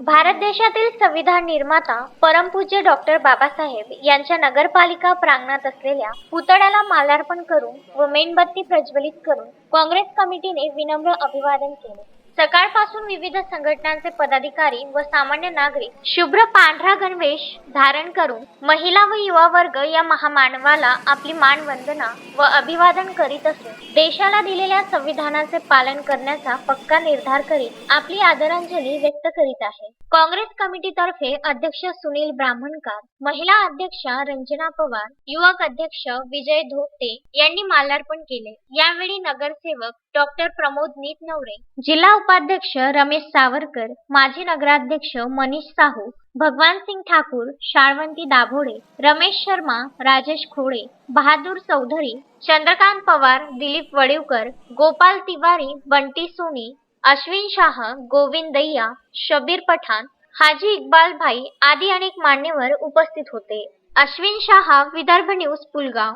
भारत देशातील संविधान निर्माता परमपूज्य डॉक्टर बाबासाहेब यांच्या नगरपालिका प्रांगणात असलेल्या पुतळ्याला मालार्पण करून व मेणबत्ती प्रज्वलित करून काँग्रेस कमिटीने विनम्र अभिवादन केले. सकाळपासून विविध संघटनांचे पदाधिकारी व सामान्य नागरिक शुभ्र पांढरा गणवेश धारण करून महिला व युवा वर्ग या महामानवाला आपली मानवंदना व अभिवादन करीत असून देशाला दिलेल्या संविधानाचे पालन करण्याचा पक्का निर्धार करीत आपली आदरांजली व्यक्त करीत आहे. काँग्रेस कमिटीतर्फे अध्यक्ष सुनील ब्राह्मणकार महिला अध्यक्षा रंजना पवार युवक अध्यक्ष विजय धोपटे यांनी माल्यार्पण केले. यावेळी नगरसेवक डॉक्टर प्रमोद नीतनवरे जिल्हा उपाध्यक्ष रमेश सावरकर माजी नगराध्यक्ष मनीष साहू भगवान सिंग ठाकूर शाळवंती दाभोळे रमेश शर्मा राजेश खोडे बहादूर चौधरी चंद्रकांत पवार दिलीप वडिवकर गोपाल तिवारी बंटी सोनी अश्विन शाह गोविंद दैया शबीर पठाण हाजी इक्बाल भाई आदी अनेक मान्यवर उपस्थित होते. अश्विन शाह विदर्भ न्यूज पुलगाव.